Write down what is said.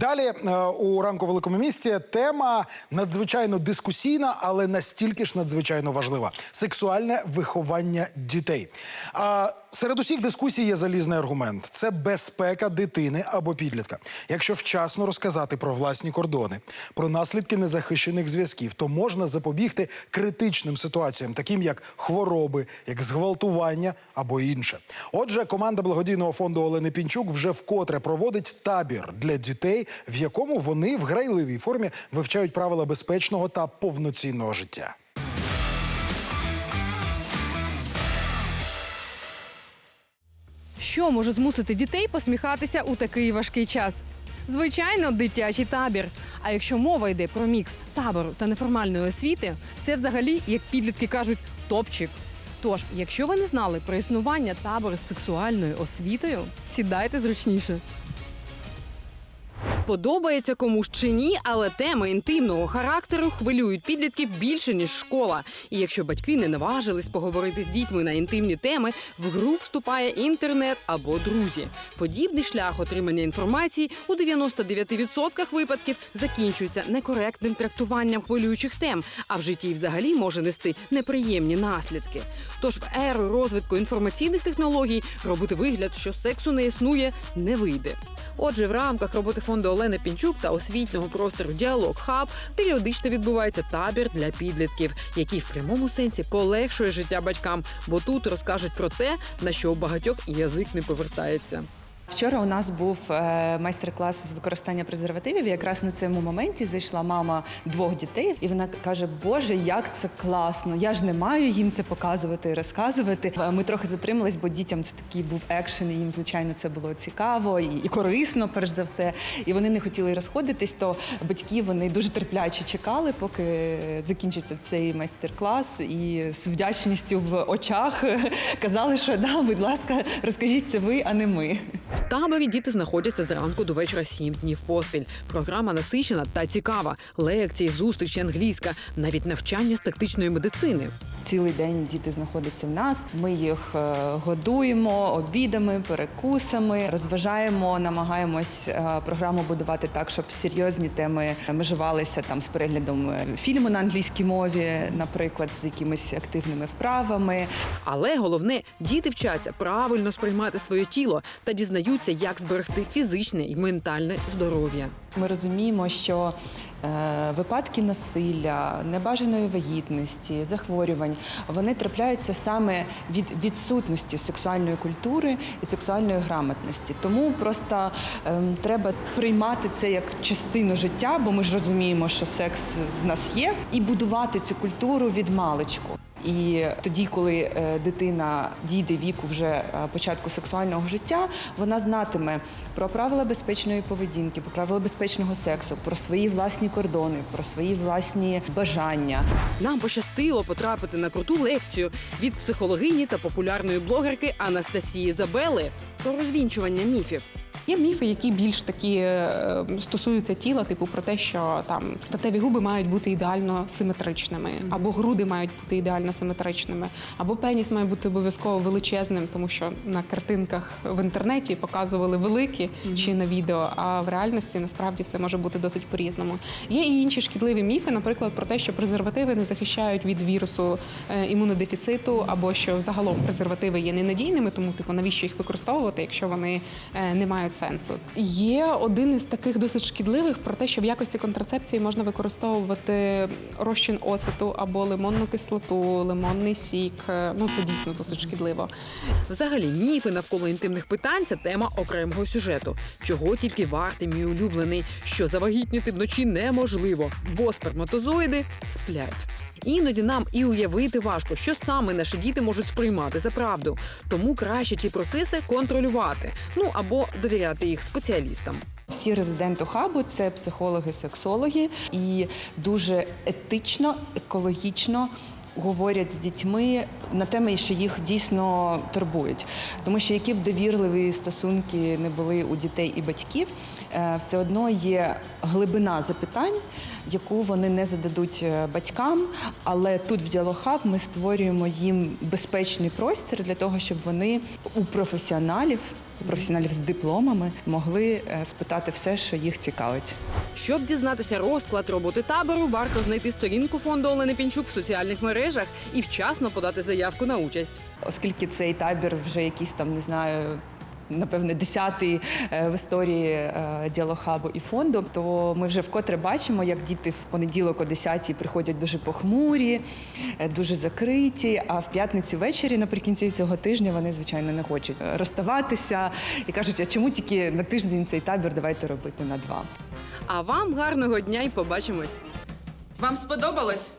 Далі е, у ранку великому місті тема надзвичайно дискусійна, але настільки ж надзвичайно важлива: сексуальне виховання дітей. Серед усіх дискусій є залізний аргумент: це безпека дитини або підлітка. Якщо вчасно розказати про власні кордони, про наслідки незахищених зв'язків, то можна запобігти критичним ситуаціям, таким як хвороби, як зґвалтування або інше. Отже, команда благодійного фонду Олени Пінчук вже вкотре проводить табір для дітей, в якому вони в грайливій формі вивчають правила безпечного та повноцінного життя. Що може змусити дітей посміхатися у такий важкий час? Звичайно, дитячий табір. А якщо мова йде про мікс табору та неформальної освіти, це взагалі, як підлітки кажуть, топчик. Тож, якщо ви не знали про існування табору з сексуальною освітою, сідайте зручніше. Подобається комусь чи ні, але теми інтимного характеру хвилюють підлітків більше ніж школа. І якщо батьки не наважились поговорити з дітьми на інтимні теми, в гру вступає інтернет або друзі. Подібний шлях отримання інформації у 99% випадків закінчується некоректним трактуванням хвилюючих тем, а в житті взагалі може нести неприємні наслідки. Тож в еру розвитку інформаційних технологій робити вигляд, що сексу не існує, не вийде. Отже, в рамках роботи фонду Олени Пінчук та освітнього простору Діалог Хаб періодично відбувається табір для підлітків, який в прямому сенсі полегшує життя батькам, бо тут розкажуть про те, на що у багатьох язик не повертається. Вчора у нас був е, майстер-клас з використання презервативів. Якраз на цьому моменті зайшла мама двох дітей, і вона каже: Боже, як це класно! Я ж не маю їм це показувати і розказувати. Е, Ми трохи затримались, бо дітям це такий був екшен, і їм звичайно це було цікаво і корисно, перш за все. І вони не хотіли розходитись. То батьки вони дуже терпляче чекали, поки закінчиться цей майстер-клас, і з вдячністю в очах казали, що да, будь ласка, розкажіть це ви, а не ми. Таборі діти знаходяться зранку до вечора сім днів поспіль. Програма насичена та цікава. Лекції, зустрічі, англійська, навіть навчання з тактичної медицини. Цілий день діти знаходяться в нас. Ми їх е, годуємо обідами, перекусами, розважаємо, намагаємось е, програму будувати так, щоб серйозні теми межувалися там з переглядом е, фільму на англійській мові, наприклад, з якимись активними вправами. Але головне, діти вчаться правильно сприймати своє тіло та дізнаються, як зберегти фізичне і ментальне здоров'я. Ми розуміємо, що е, випадки насилля, небажаної вагітності, захворювань вони трапляються саме від відсутності сексуальної культури і сексуальної грамотності. Тому просто е, треба приймати це як частину життя, бо ми ж розуміємо, що секс в нас є, і будувати цю культуру від маличку. І тоді, коли е, дитина дійде віку вже е, початку сексуального життя, вона знатиме про правила безпечної поведінки, про правила безпечного сексу, про свої власні кордони, про свої власні бажання. Нам пощастило потрапити на круту лекцію від психологині та популярної блогерки Анастасії Забели про розвінчування міфів. Є міфи, які більш такі е, стосуються тіла, типу про те, що там статеві губи мають бути ідеально симетричними, або груди мають бути ідеально симетричними, або пеніс має бути обов'язково величезним, тому що на картинках в інтернеті показували великі чи на відео. А в реальності насправді все може бути досить по-різному. Є і інші шкідливі міфи, наприклад, про те, що презервативи не захищають від вірусу е, імунодефіциту, або що загалом презервативи є ненадійними, тому типу навіщо їх використовувати, якщо вони е, не мають сенсу. Є один із таких досить шкідливих про те, що в якості контрацепції можна використовувати розчин оцету або лимонну кислоту, лимонний сік. Е, Ну це дійсно досить шкідливо. Взагалі, міфи навколо інтимних питань це тема окремого сюжету. Чого тільки вартий мій улюблений, що завагітніти вночі неможливо, бо сперматозоїди сплять. Іноді нам і уявити важко, що саме наші діти можуть сприймати за правду. Тому краще ці процеси контролювати, ну або довіряти їх спеціалістам. Всі резиденти хабу це психологи, сексологи, і дуже етично, екологічно. Говорять з дітьми на теми, що їх дійсно турбують, тому що які б довірливі стосунки не були у дітей і батьків, е, все одно є глибина запитань, яку вони не зададуть е, батькам. Але тут в діалогхаб ми створюємо їм безпечний простір для того, щоб вони у професіоналів професіоналів з дипломами могли е, спитати все, що їх цікавить. Щоб дізнатися розклад роботи табору, варто знайти сторінку фонду Олени Пінчук в соціальних мережах і вчасно подати заявку на участь. Оскільки цей табір вже якийсь там, не знаю. Напевне, десятий е, в історії е, діалогхабу і фонду, то ми вже вкотре бачимо, як діти в понеділок о 10-й приходять дуже похмурі, е, дуже закриті. А в п'ятницю ввечері, наприкінці цього тижня, вони звичайно не хочуть розставатися і кажуть, а чому тільки на тиждень цей табір давайте робити на два. А вам гарного дня і побачимось! Вам сподобалось?